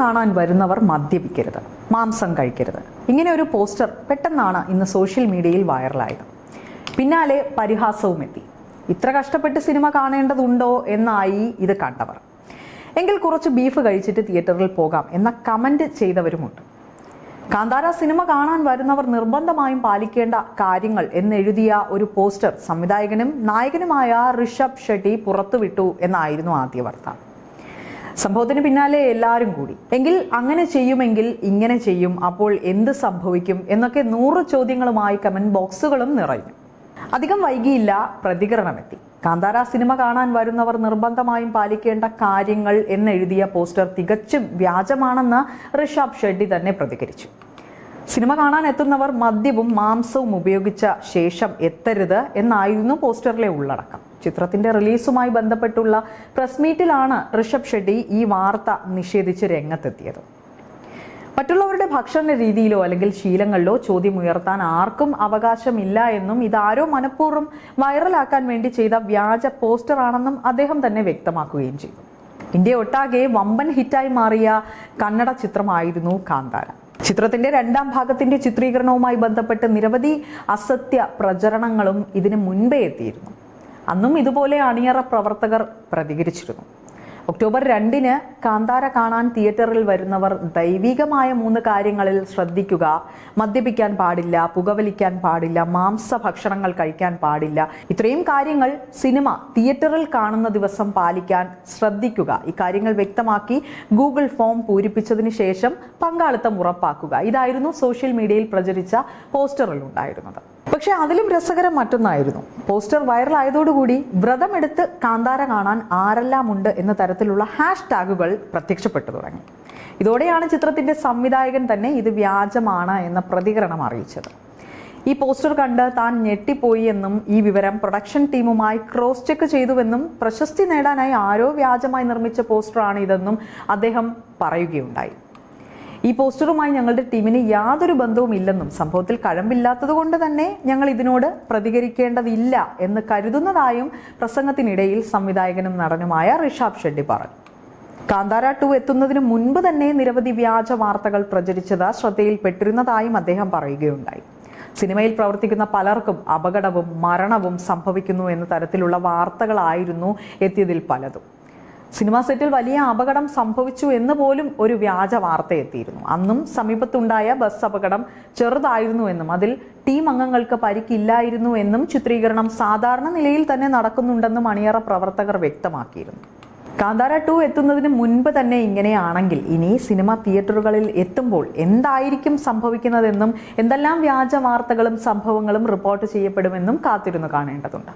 കാണാൻ വരുന്നവർ മദ്യപിക്കരുത് മാംസം കഴിക്കരുത്. ഇങ്ങനെ ഒരു പോസ്റ്റർ പെട്ടെന്നാണ് ഇന്ന് സോഷ്യൽ മീഡിയയിൽ വൈറലായത്. പിന്നാലെ പരിഹാസവും എത്തി. ഇത്ര കഷ്ടപ്പെട്ട് സിനിമ കാണേണ്ടതുണ്ടോ എന്നായി ഇത് കണ്ടവർ. എങ്കിൽ കുറച്ച് ബീഫ് കഴിച്ചിട്ട് തിയേറ്ററിൽ പോകാം എന്ന കമന്റ് ചെയ്തവരുമുണ്ട്. കാന്താര സിനിമ കാണാൻ വരുന്നവർ നിർബന്ധമായും പാലിക്കേണ്ട കാര്യങ്ങൾ എന്നെഴുതിയ ഒരു പോസ്റ്റർ സംവിധായകനും നായകനുമായ ഋഷഭ് ഷെട്ടി പുറത്തുവിട്ടു എന്നായിരുന്നു ആദ്യ വാർത്ത. സംഭവത്തിന് പിന്നാലെ എല്ലാവരും കൂടി. എങ്കിൽ അങ്ങനെ ചെയ്യുമെങ്കിൽ ഇങ്ങനെ ചെയ്യും അപ്പോൾ എന്ത് സംഭവിക്കും എന്നൊക്കെ നൂറ് ചോദ്യങ്ങളുമായി കമന്റ് ബോക്സുകളും നിറഞ്ഞു അധികം വൈകിയില്ല പ്രതികരണമെത്തി. കാന്താര സിനിമ കാണാൻ വരുന്നവർ നിർബന്ധമായും പാലിക്കേണ്ട കാര്യങ്ങൾ എന്നെഴുതിയ പോസ്റ്റർ തികച്ചും വ്യാജമാണെന്ന് ഋഷഭ് ഷെഡ്ഡി തന്നെ പ്രതികരിച്ചു. സിനിമ കാണാൻ എത്തുന്നവർ മദ്യവും മാംസവും ഉപയോഗിച്ച ശേഷം എത്തരുത് എന്നായിരുന്നു പോസ്റ്ററിലെ ഉള്ളടക്കം. ചിത്രത്തിന്റെ റിലീസുമായി ബന്ധപ്പെട്ടുള്ള പ്രസ് മീറ്റിലാണ് ഋഷഭ് ഷെട്ടി ഈ വാർത്ത നിഷേധിച്ച് രംഗത്തെത്തിയത്. മറ്റുള്ളവരുടെ ഭക്ഷണ രീതിയിലോ അല്ലെങ്കിൽ ശീലങ്ങളിലോ ചോദ്യം ഉയർത്താൻ ആർക്കും അവകാശമില്ല എന്നും ഇതാരോ മനഃപൂർവം വൈറലാക്കാൻ വേണ്ടി ചെയ്ത വ്യാജ പോസ്റ്ററാണെന്നും അദ്ദേഹം തന്നെ വ്യക്തമാക്കുകയും ചെയ്തു. ഇന്ത്യ ഒട്ടാകെ വമ്പൻ ഹിറ്റായി മാറിയ കന്നഡ ചിത്രമായിരുന്നു കാന്താര. ചിത്രത്തിന്റെ രണ്ടാം ഭാഗത്തിന്റെ ചിത്രീകരണവുമായി ബന്ധപ്പെട്ട് നിരവധി അസത്യ പ്രചരണങ്ങളും ഇതിനു മുൻപേ എത്തിയിരുന്നു. അന്നും ഇതുപോലെ അണിയറ പ്രവർത്തകർ പ്രതികരിച്ചിരുന്നു. ഒക്ടോബർ രണ്ടിന് കാന്താര കാണാൻ തിയേറ്ററിൽ വരുന്നവർ ദൈവികമായ മൂന്ന് കാര്യങ്ങളിൽ ശ്രദ്ധിക്കുക. മദ്യപിക്കാൻ പാടില്ല പുകവലിക്കാൻ പാടില്ല മാംസ ഭക്ഷണങ്ങൾ കഴിക്കാൻ പാടില്ല. ഇത്രയും കാര്യങ്ങൾ സിനിമ തിയേറ്ററിൽ കാണുന്ന ദിവസം പാലിക്കാൻ ശ്രദ്ധിക്കുക. ഇക്കാര്യങ്ങൾ കാര്യങ്ങൾ വ്യക്തമാക്കി ഗൂഗിൾ ഫോം പൂരിപ്പിച്ചതിന് ശേഷം പങ്കാളിത്തം ഉറപ്പാക്കുക. ഇതായിരുന്നു സോഷ്യൽ മീഡിയയിൽ പ്രചരിച്ച പോസ്റ്ററിൽ ഉണ്ടായിരുന്നത് പക്ഷെ അതിലും രസകരം മറ്റൊന്നായിരുന്നു. പോസ്റ്റർ വൈറലായതോടുകൂടി വ്രതമെടുത്ത് കാന്താര കാണാൻ ആരെല്ലാമുണ്ട് എന്ന തരത്തിലുള്ള ഹാഷ് ടാഗുകൾ പ്രത്യക്ഷപ്പെട്ടു തുടങ്ങി. ഇതോടെയാണ് ചിത്രത്തിന്റെ സംവിധായകൻ തന്നെ ഇത് വ്യാജമാണ് എന്ന പ്രതികരണം അറിയിച്ചത്. ഈ പോസ്റ്റർ കണ്ട് താൻ ഞെട്ടിപ്പോയി എന്നും ഈ വിവരം പ്രൊഡക്ഷൻ ടീമുമായി ക്രോസ് ചെക്ക് ചെയ്തുവെന്നും പ്രശസ്തി നേടാനായി ആരോ വ്യാജമായി നിർമ്മിച്ച പോസ്റ്ററാണ് ഇതെന്നും അദ്ദേഹം പറയുകയുണ്ടായി. ഈ പോസ്റ്ററുമായി ഞങ്ങളുടെ ടീമിന് യാതൊരു ബന്ധവും ഇല്ലെന്നും സംഭവത്തിൽ കഴമ്പില്ലാത്തതുകൊണ്ട് തന്നെ ഞങ്ങൾ ഇതിനോട് പ്രതികരിക്കേണ്ടതില്ല എന്ന് കരുതുന്നതായും പ്രസംഗത്തിനിടയിൽ സംവിധായകനും നടനുമായ ഋഷാബ് ഷെഡ്ഡി പറഞ്ഞു. കാന്താര ടു എത്തുന്നതിന് മുൻപ് തന്നെ നിരവധി വ്യാജ വാർത്തകൾ പ്രചരിച്ചത് ശ്രദ്ധയിൽപ്പെട്ടിരുന്നതായും അദ്ദേഹം പറയുകയുണ്ടായി. സിനിമയിൽ പ്രവർത്തിക്കുന്ന പലർക്കും അപകടവും മരണവും സംഭവിക്കുന്നു എന്ന തരത്തിലുള്ള വാർത്തകളായിരുന്നു എത്തിയതിൽ പലതും. സിനിമാ സെറ്റിൽ വലിയ അപകടം സംഭവിച്ചു എന്ന് പോലും ഒരു വ്യാജ വാർത്ത എത്തിയിരുന്നു. അന്നും സമീപത്തുണ്ടായ ബസ് അപകടം ചെറുതായിരുന്നു എന്നും അതിൽ ടീം അംഗങ്ങൾക്ക് പരിക്കില്ലായിരുന്നു എന്നും ചിത്രീകരണം സാധാരണ നിലയിൽ തന്നെ നടക്കുന്നുണ്ടെന്നും അണിയറ പ്രവർത്തകർ വ്യക്തമാക്കിയിരുന്നു. കാന്താര ടു എത്തുന്നതിന് മുൻപ് തന്നെ ഇങ്ങനെയാണെങ്കിൽ ഇനി സിനിമ തിയേറ്ററുകളിൽ എത്തുമ്പോൾ എന്തായിരിക്കും സംഭവിക്കുന്നതെന്നും എന്തെല്ലാം വ്യാജ വാർത്തകളും സംഭവങ്ങളും റിപ്പോർട്ട് ചെയ്യപ്പെടുമെന്നും കാത്തിരുന്നു കാണേണ്ടതുണ്ട്.